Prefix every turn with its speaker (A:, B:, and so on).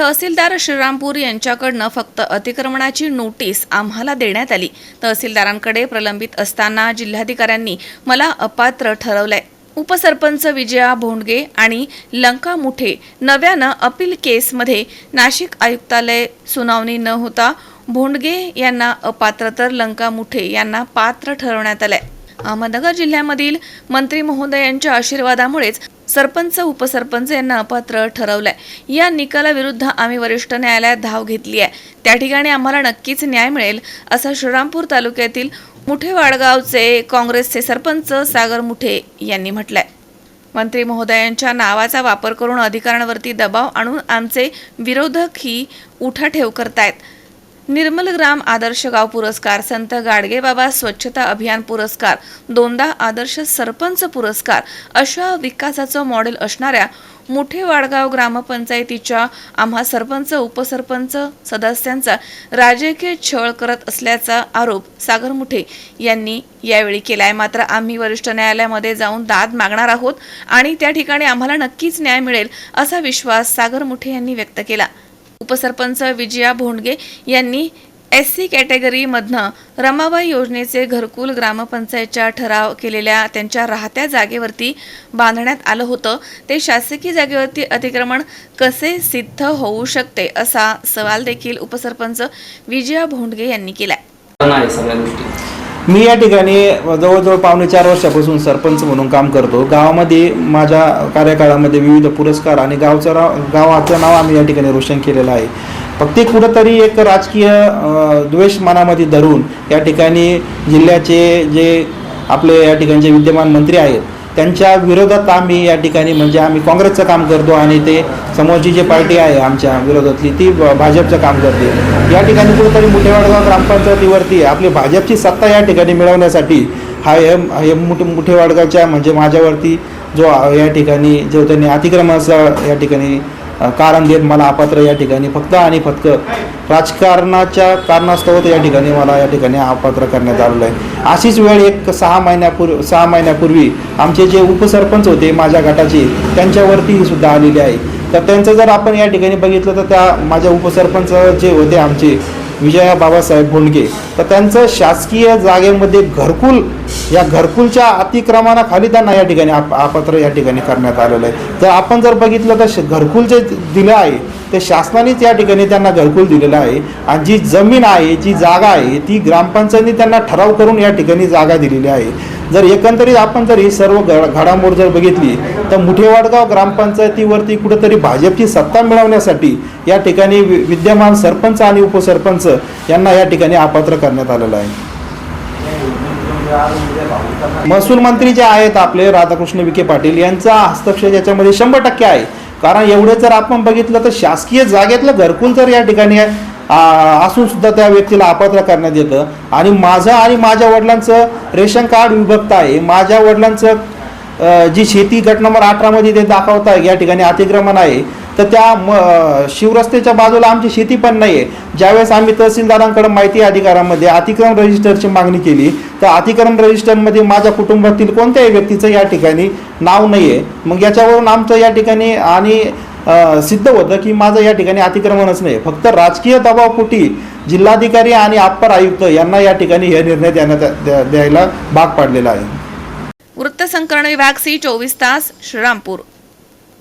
A: तहसीलदार श्रीरामपूर यांच्याकडनं फक्त अतिक्रमणाची नोटीस आम्हाला देण्यात आली. तहसीलदारांकडे प्रलंबित असताना जिल्हाधिकाऱ्यांनी मला अपात्र ठरवलंय. उपसरपंच विजया भोंडगे आणि लंका मुठे नव्यानं अपील केसमध्ये नाशिक आयुक्तालय सुनावणी न होता भोंडगे यांना अपात्र तर लंका मुठे यांना पात्र ठरवण्यात आलंय. अहमदनगर जिल्ह्यामधील मंत्री महोदयांच्या आशीर्वादामुळेच सरपंच उपसरपंच यांना अपात्र ठरवलंय. या निकालाविरुद्ध आम्ही वरिष्ठ न्यायालयात धाव घेतली आहे त्या ठिकाणी आम्हाला नक्कीच न्याय मिळेल असं श्रीरामपूर तालुक्यातील मुठे वाडगावचे काँग्रेसचे सरपंच सागर मुठे यांनी म्हटलंय. मंत्री महोदयांच्या नावाचा वापर करून अधिकाऱ्यांवरती दबाव आणून आमचे विरोधकही उठाठेव करतायत. निर्मल ग्राम आदर्श गाव पुरस्कार संत गाडगेबाबा स्वच्छता अभियान पुरस्कार दोनदा आदर्श सरपंच पुरस्कार अशा विकासाचं मॉडेल असणाऱ्या मुठे वाडगाव ग्रामपंचायतीच्या आम्हा सरपंच उपसरपंच सदस्यांचा राजकीय छळ करत असल्याचा आरोप सागर मुठे यांनी यावेळी केलाय. मात्र आम्ही वरिष्ठ न्यायालयामध्ये जाऊन दाद मागणार आहोत आणि त्या ठिकाणी आम्हाला नक्कीच न्याय मिळेल असा विश्वास सागर मुठे यांनी व्यक्त केला. उपसरपंच विजया भोंडगे यांनी एस सी कॅटेगरीमधनं रमाबाई योजनेचे घरकुल ग्रामपंचायतच्या ठराव केलेल्या त्यांच्या राहत्या जागेवरती बांधण्यात आलं होतं. ते शासकीय जागेवरती अतिक्रमण कसे सिद्ध होऊ शकते असा सवाल देखील उपसरपंच विजया भोंडगे यांनी
B: केला
C: मी या ठिकाणी जवळजवळ पावणे चार वर्षापासून सरपंच म्हणून काम करतो. गावामध्ये माझ्या कार्यकाळामध्ये विविध पुरस्कार आणि गावचं नाव गावाचं नाव आम्ही या ठिकाणी रोशन केलेलं आहे. फक्त कुठंतरी एक राजकीय द्वेष मनामध्ये धरून या ठिकाणी जिल्ह्याचे जे आपले या ठिकाणचे विद्यमान मंत्री आहेत त्यांच्या विरोधात आम्ही या ठिकाणी म्हणजे आम्ही काँग्रेसचं काम करतो आणि ते समोरची जी पार्टी आहे आमच्या विरोधातली ती भाजपचं काम करते. या ठिकाणी कुठेतरी मुठेवाडगाव ग्रामपंचायतीवरती आपली भाजपची सत्ता या ठिकाणी मिळवण्यासाठी हा एम हे मुठे मुठेवाडगावच्या म्हणजे माझ्यावरती जो या ठिकाणी जो त्यांनी अतिक्रमाचं या ठिकाणी कारण देत मला अपात्र या ठिकाणी फक्त आणि फक्त राजकारणाच्या कारणास्तव या ठिकाणी मला या ठिकाणी अपात्र करण्यात आलेलं आहे. अशीच वेळ एक सहा महिन्यापूर्वी सहा महिन्यापूर्वी आमचे जे उपसरपंच होते माझ्या गटाचे त्यांच्यावरती सुद्धा आलेली आहे. तर त्यांचं जर आपण या ठिकाणी बघितलं तर त्या माझ्या उपसरपंच जे होते आमचे विजया बाबासाहेब भोंडगे तर त्यांचं शासकीय जागेमध्ये घरकुल या घरकुलच्या अतिक्रमणाखाली त्यांना या ठिकाणी आप अपात्र या ठिकाणी करण्यात आलेलं आहे. तर आपण जर बघितलं तर श- घरकुल जे दिलं आहे ते शासनानेच या ठिकाणी त्यांना घरकुल दिलेलं आहे. आणि जी जमीन आहे जी जागा आहे ती ग्रामपंचायतीने त्यांना ठराव करून या ठिकाणी जागा दिलेली आहे. जर एकंदरीत आपण जर ही सर्व घड- घडामोड जर बघितली तर मुठेवाडगाव ग्रामपंचायतीवरती कुठेतरी भाजपची सत्ता मिळवण्यासाठी या ठिकाणी वि- विद्यमान सरपंच आणि उपसरपंच यांना या ठिकाणी अपात्र करण्यात आलेलं आहे. महसूल मंत्री जे आहेत आपले राधाकृष्ण विखे पाटील यांचा हस्तक्षेप याच्यामध्ये शंभर टक्के आहे. कारण एवढं जर आपण बघितलं तर शासकीय जागेतलं घरकुल जर या ठिकाणी असून सुद्धा त्या व्यक्तीला अपात्र करण्यात येतं. आणि माझं आणि माझ्या वडिलांचं रेशन कार्ड विभक्त आहे. माझ्या वडिलांचं जी शेती गट नंबर अठरामध्ये ते दाखवत आहे या ठिकाणी अतिक्रमण आहे. तर त्या म शिवरस्त्याच्या बाजूला आमची शेती पण नाही आहे ज्यावेळेस आम्ही तहसीलदारांकडे माहिती अधिकारामध्ये अतिक्रमण रजिस्टरची मागणी केली तर अतिक्रम रजिस्टरमध्ये माझ्या कुटुंबातील कोणत्याही व्यक्तीचं या ठिकाणी नाव नाही आहे मग याच्यावरून आमचं या ठिकाणी आणि सिद्ध होतं की माझं या ठिकाणी अतिक्रमणच नाही फक्त राजकीय दबावपोटी जिल्हाधिकारी आणि अप्पर आयुक्त यांना या ठिकाणी हे निर्णय देण्यात द्यायला भाग पाडलेला आहे.
A: वृत्तसंकलन विभाग सी चोवीस तास श्रीरामपूर.